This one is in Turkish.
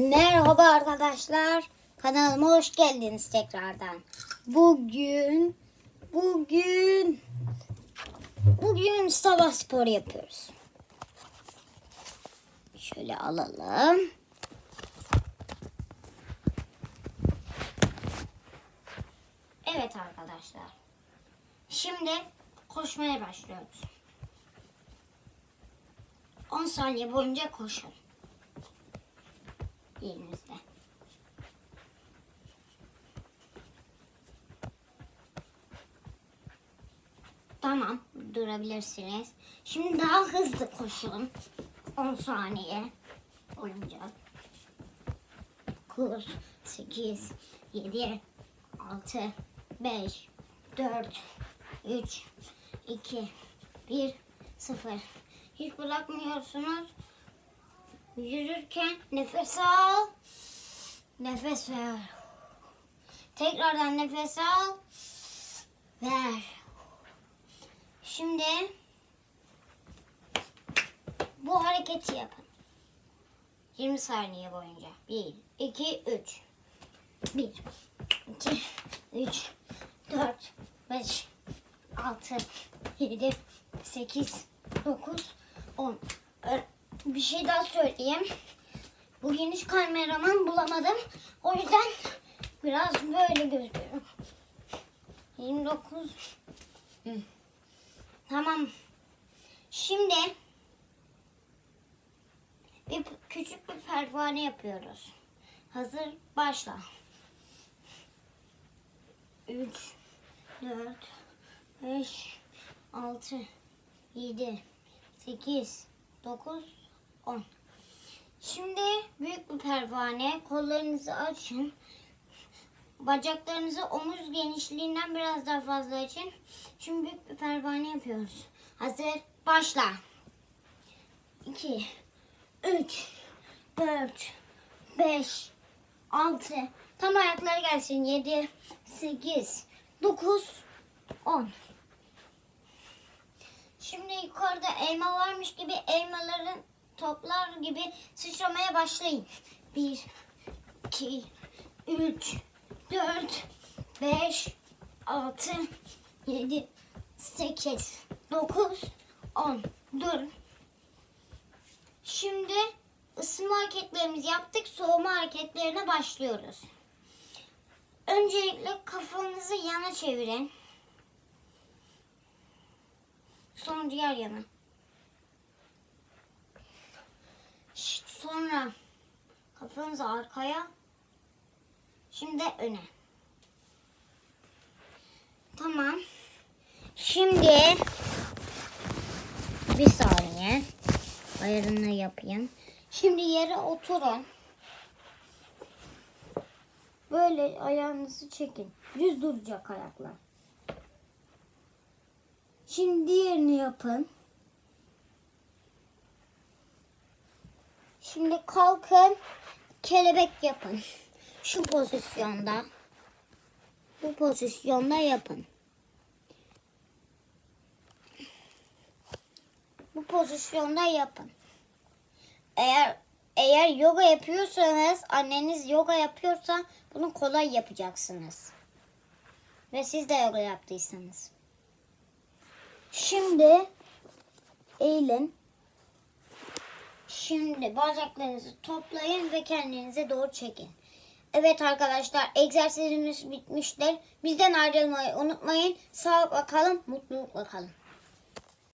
Merhaba arkadaşlar. Kanalıma hoş geldiniz tekrardan. Bugün bugün bugün sabah sporu yapıyoruz. Şöyle alalım. Evet arkadaşlar. Şimdi koşmaya başlıyoruz. 10 saniye boyunca koşun. Elinizde. Tamam, durabilirsiniz. Şimdi daha hızlı koşun. 10 saniye boyunca. 9, 8, 7, 6, 5, 4, 3, 2, 1, 0. Hiç bırakmıyorsunuz. Yürürken nefes al. Nefes ver. Tekrardan nefes al. Ver. Şimdi bu hareketi yapın. 20 saniye boyunca. 1, 2, 3. 1, 2, 3, 4, 5, 6, 7, 8, 9, 10. Ö- Bir şey daha söyleyeyim. Bugün hiç kameraman bulamadım. O yüzden biraz böyle gözüküyorum. 29. Hı. Tamam. Şimdi bir küçük bir pervane yapıyoruz. Hazır başla. 3 4 5 6 7 8 9 10 Şimdi büyük bir pervane. Kollarınızı açın. Bacaklarınızı omuz genişliğinden biraz daha fazla açın. Şimdi büyük bir pervane yapıyoruz. Hazır. Başla. 2 3 4 5 6 Tam ayakları gelsin. 7 8 9 10 Şimdi yukarıda elma varmış gibi elmaların toplar gibi sıçramaya başlayın. 1, 2, 3, 4, 5, 6, 7, 8, 9, 10. Dur. Şimdi ısınma hareketlerimizi yaptık. Soğuma hareketlerine başlıyoruz. Öncelikle kafanızı yana çevirin. Sonra diğer yana. Sonra kafanızı arkaya. Şimdi öne. Tamam. Şimdi bir saniye. Ayarını yapayım. Şimdi yere oturun. Böyle ayağınızı çekin. Düz duracak ayaklar. Şimdi diğerini yapın. Şimdi kalkın. Kelebek yapın. Şu pozisyonda. Bu pozisyonda yapın. Bu pozisyonda yapın. Eğer eğer yoga yapıyorsanız, anneniz yoga yapıyorsa bunu kolay yapacaksınız. Ve siz de yoga yaptıysanız. Şimdi eğilin. Şimdi bacaklarınızı toplayın ve kendinize doğru çekin. Evet arkadaşlar egzersizimiz bitmiştir. Bizden ayrılmayı unutmayın. Sağlıkla kalın, mutlulukla kalın.